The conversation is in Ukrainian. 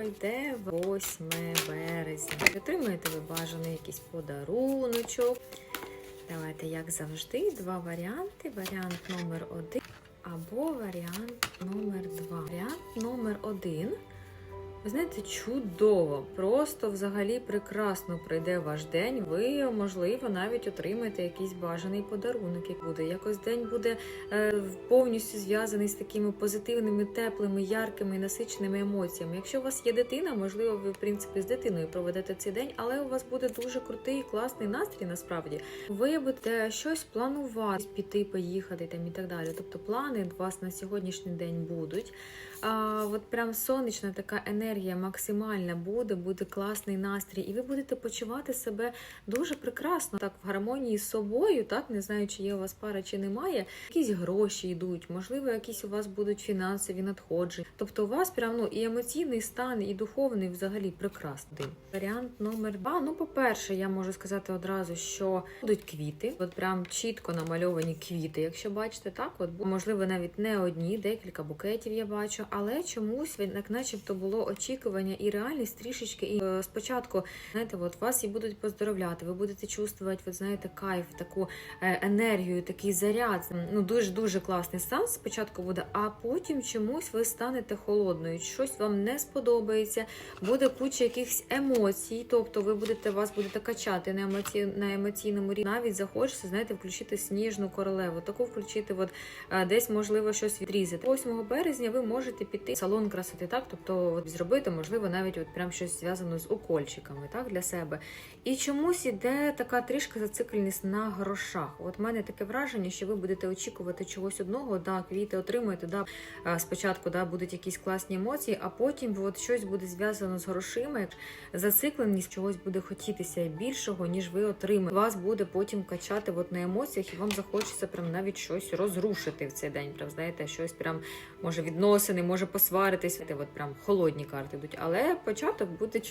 пройде 8 березня. Отримаєте ви бажаний якийсь подаруночок. Давайте, як завжди, два варіанти. Варіант номер один або варіант номер два. Варіант номер один. Ви знаєте, чудово, просто взагалі прекрасно пройде ваш день. Ви, можливо, навіть отримаєте якийсь бажаний подарунок, як буде. Якось день буде е, повністю зв'язаний з такими позитивними, теплими, яркими, насиченими емоціями. Якщо у вас є дитина, можливо, ви в принципі з дитиною проведете цей день, але у вас буде дуже крутий, класний настрій. Насправді ви будете щось планувати, піти, поїхати там і так далі. Тобто плани у вас на сьогоднішній день будуть. А, от прям сонячна така енергія максимальна буде, буде класний настрій, і ви будете почувати себе дуже прекрасно, так в гармонії з собою, так не знаю, чи є у вас пара, чи немає. Якісь гроші йдуть, можливо, якісь у вас будуть фінансові надходження. Тобто, у вас прям ну і емоційний стан, і духовний взагалі прекрасний. Варіант номер два. Ну, по-перше, я можу сказати одразу, що будуть квіти, от прям чітко намальовані квіти. Якщо бачите, так, от можливо, навіть не одні, декілька букетів я бачу, але чомусь як начебто було очікування і реальність трішечки. І е, спочатку, знаєте, от вас і будуть поздоровляти, ви будете чувствувати, от знаєте, кайф, таку е, енергію, такий заряд. Ну дуже дуже класний стан спочатку буде, а потім чомусь ви станете холодною. Щось вам не сподобається, буде куча якихось емоцій. Тобто, ви будете вас будете качати на емоці... на емоційному рівні. Навіть захочеться, знаєте, включити сніжну королеву, таку включити, от е, десь можливо щось відрізати. 8 березня ви можете піти в салон красоти, так тобто от, зробити, можливо, навіть от прям щось зв'язано з укольчиками, так для себе. І чомусь іде така трішки зацикленість на грошах. От в мене таке враження, що ви будете очікувати чогось одного, да, квіти отримуєте, да, спочатку да, будуть якісь класні емоції, а потім от щось буде зв'язано з грошима. Зацикленість чогось буде хотітися більшого, ніж ви отримаєте. Вас буде потім качати от на емоціях, і вам захочеться прям навіть щось розрушити в цей день. Прям знаєте, щось прям може відносини, може посваритись. От прям холодні карти йдуть. Але початок буде чудовий.